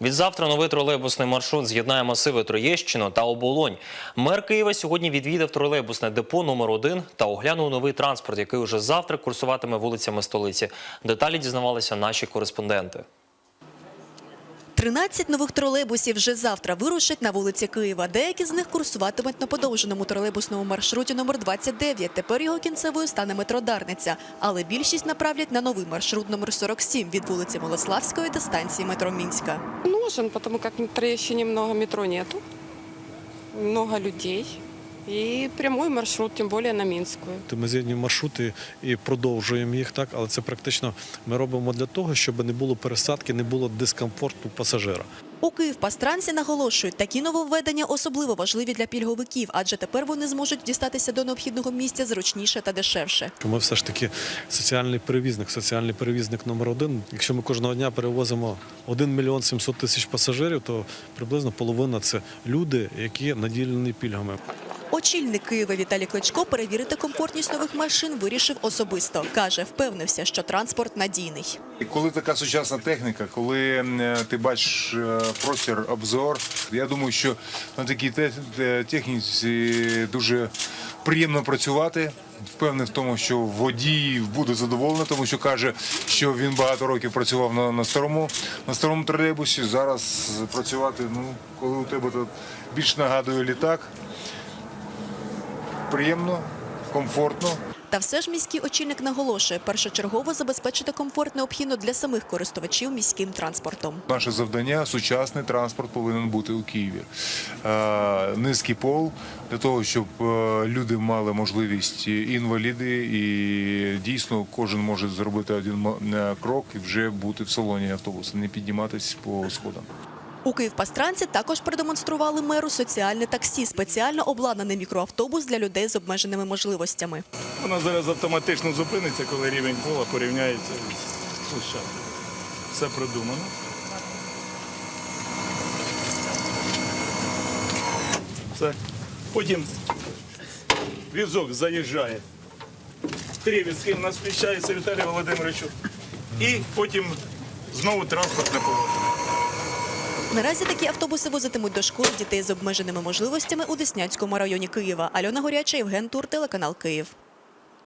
Від завтра новий тролейбусний маршрут з'єднає масиви Троєщину та Оболонь. Мер Києва сьогодні відвідав тролейбусне депо номер 1 та оглянув новий транспорт, який уже завтра курсуватиме вулицями столиці. Деталі дізнавалися наші кореспонденти. 13 нових тролейбусів вже завтра вирушать на вулиці Києва. Деякі з них курсуватимуть на подовженому тролейбусному маршруті номер 29. Тепер його кінцевою стане метродарниця, Але більшість направлять на новий маршрут номер 47 від вулиці Молославської до станції метро Мінська. Нужен, тому як метро ще много метро нету, много людей. И прямой маршрут, тем более на Минскую. Ми з'єднуємо маршрути і продовжуємо їх так, але це практично ми робимо для того, щоб не було пересадки, не було дискомфорту пасажира. У Київпастранці наголошують, такі нововведення особливо важливі для пільговиків, адже тепер вони зможуть дістатися до необхідного місця зручніше та дешевше. Ми все ж таки соціальний перевізник, соціальний перевізник номер один. Якщо ми кожного дня перевозимо 1 мільйон 700 тисяч пасажирів, то приблизно половина це люди, які наділені пільгами. Очільник Києва Віталій Кличко перевірити комфортність нових машин вирішив особисто. Каже, впевнився, що транспорт надійний. Коли така сучасна техніка, коли е, ти бачиш е, простір, обзор, я думаю, що на такій те- те- техніці дуже приємно працювати. Впевнений в тому, що водій буде задоволений, тому що каже, що він багато років працював на, на старому на старому тролейбусі. Зараз працювати, ну коли у тебе тут більш нагадує літак, приємно, комфортно. Та все ж міський очільник наголошує, першочергово забезпечити комфорт необхідно для самих користувачів міським транспортом. Наше завдання сучасний транспорт повинен бути у Києві. Е, Низький пол для того, щоб е, люди мали можливість і інваліди, і дійсно кожен може зробити один е, крок і вже бути в салоні автобуса, не підніматись по сходам. У Київпастранці також продемонстрували меру соціальне таксі, спеціально обладнаний мікроавтобус для людей з обмеженими можливостями. Вона зараз автоматично зупиниться, коли рівень пола порівняється з площадкою. Все продумано. Все. Потім візок заїжджає. Три візки в нас вміщається Віталію Володимировичу. І потім знову транспортне положення. Наразі такі автобуси возитимуть до школи дітей з обмеженими можливостями у Деснянському районі Києва. Альона Горяча, Євген Тур, телеканал Київ.